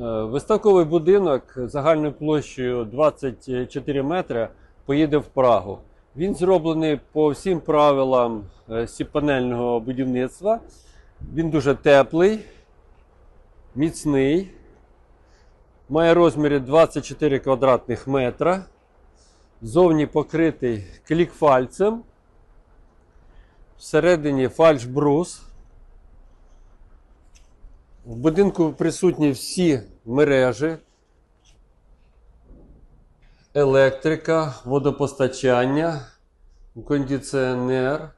Е, Виставковий будинок загальною площею 24 метри поїде в Прагу. Він зроблений по всім правилам е, сіпанельного будівництва. Він дуже теплий, міцний, має розміри 24 квадратних метра. Зовні покритий клікфальцем. Всередині фальшбрус. В будинку присутні всі мережі, електрика, водопостачання, кондиціонер,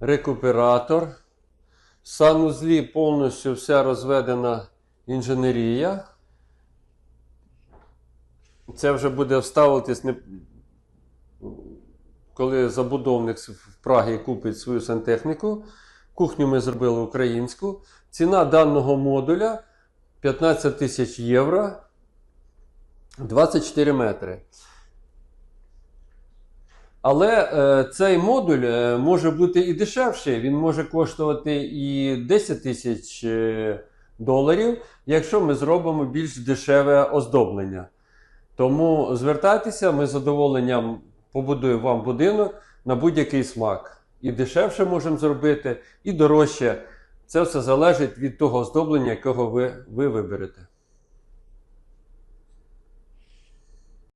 рекуператор. Санузлі повністю вся розведена інженерія. Це вже буде вставитись, коли забудовник в Прагі купить свою сантехніку. Кухню ми зробили українську. Ціна даного модуля 15 тисяч євро 24 метри. Але е, цей модуль е, може бути і дешевший. Він може коштувати і 10 тисяч е, доларів, якщо ми зробимо більш дешеве оздоблення. Тому звертайтеся, ми з задоволенням побудуємо вам будинок на будь-який смак. І дешевше можемо зробити, і дорожче. Це все залежить від того оздоблення, якого ви, ви виберете.